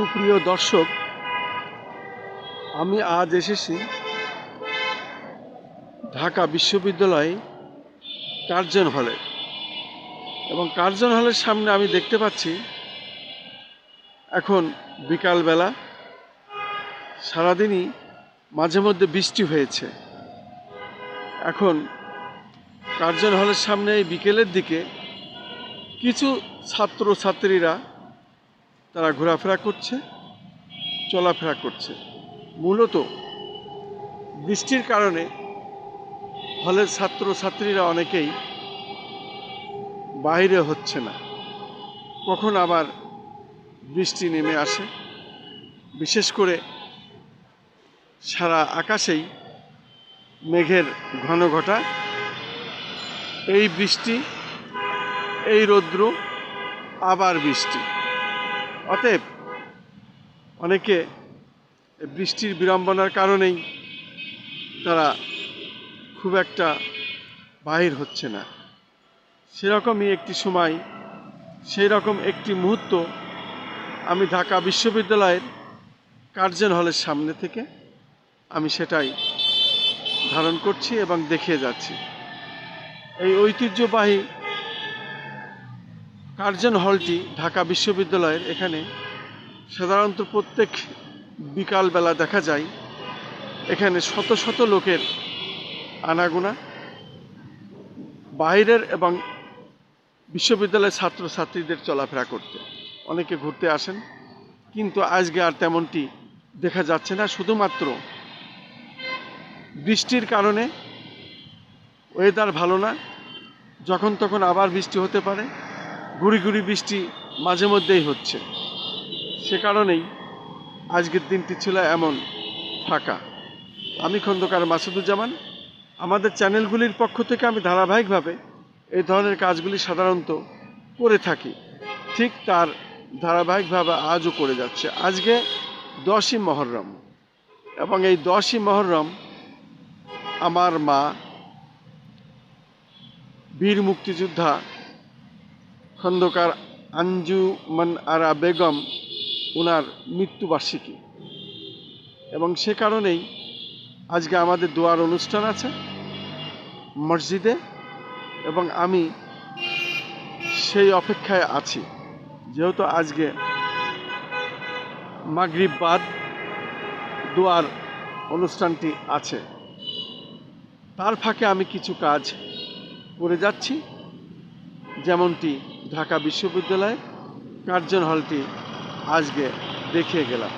সুপ্রিয় দর্শক, আমি আজ এসেছি ঢাকা বিশ্ববিদ্যালয় কার্জন হলে এবং কার্জন হলের সামনে আমি দেখতে পাচ্ছি এখন বিকালবেলা, সারাদিনই মাঝে মধ্যে বৃষ্টি হয়েছে। এখন কার্জন হলের সামনে এই বিকেলের দিকে কিছু ছাত্র ছাত্রীরা তারা ঘোরাফেরা করছে, চলাফেরা করছে। মূলত বৃষ্টির কারণে হলের ছাত্র ছাত্রীরা অনেকেই বাইরে হচ্ছে না। কখন আবার বৃষ্টি নেমে আসে, বিশেষ করে সারা আকাশেই মেঘের ঘন ঘটা। এই বৃষ্টি, এই রৌদ্র, আবার বৃষ্টি। অতএব অনেকে বৃষ্টির বিড়ম্বনার কারণেই তারা খুব একটা বাহির হচ্ছে না। সেরকমই একটি সময় সেই রকম একটি মুহূর্ত আমি ঢাকা বিশ্ববিদ্যালয়ের কার্জন হলের সামনে থেকে আমি সেটাই ধারণ করছি এবং দেখিয়ে যাচ্ছি। এই ঐতিহ্যবাহী কার্জন হলটি ঢাকা বিশ্ববিদ্যালয়ের এখানে সাধারণত প্রত্যেক বিকালবেলা দেখা যায়। এখানে শত শত লোকের আনাগোনা। বাইরের এবং বিশ্ববিদ্যালয়ের ছাত্রছাত্রীদের চলাফেরা করতে। অনেকে ঘুরতে আসেন, কিন্তু আজকে আর তেমনটি দেখা যাচ্ছে না। শুধুমাত্র বৃষ্টির কারণে ওয়েদার ভালো না। যখন তখন আবার বৃষ্টি হতে পারে। গুড়ি গুড়ি বৃষ্টি মাঝে মধ্যেই হচ্ছে। সে কারণেই আজকের দিনটি ছিল এমন ফাঁকা। আমি খন্দকার মাসুদুজ্জামান। আমাদের চ্যানেলগুলির পক্ষ থেকে আমি ধারাবাহিকভাবে এই ধরনের কাজগুলি সাধারণত করে থাকি। ঠিক তার ধারাবাহিকভাবে আজও করে যাচ্ছে। আজকে দশই মহরম এবং এই দশই মহরম আমার মা বীর মুক্তিযোদ্ধা খন্দকার আঞ্জুমান আরা বেগম ওনার মৃত্যুবার্ষিকী। এবং সে কারণেই আজকে আমাদের দোয়ার অনুষ্ঠান আছে, মসজিদে, এবং আমি সেই অপেক্ষায় আছি। যেহেতু আজকে মাগরিব বাদ দোয়ার অনুষ্ঠানটি আছে। তার ফাঁকে আমি কিছু কাজ করে যাচ্ছি, যেমনটি ঢাকা বিশ্ববিদ্যালয় কার্জন হলটি আজকে দেখিয়ে গেলাম।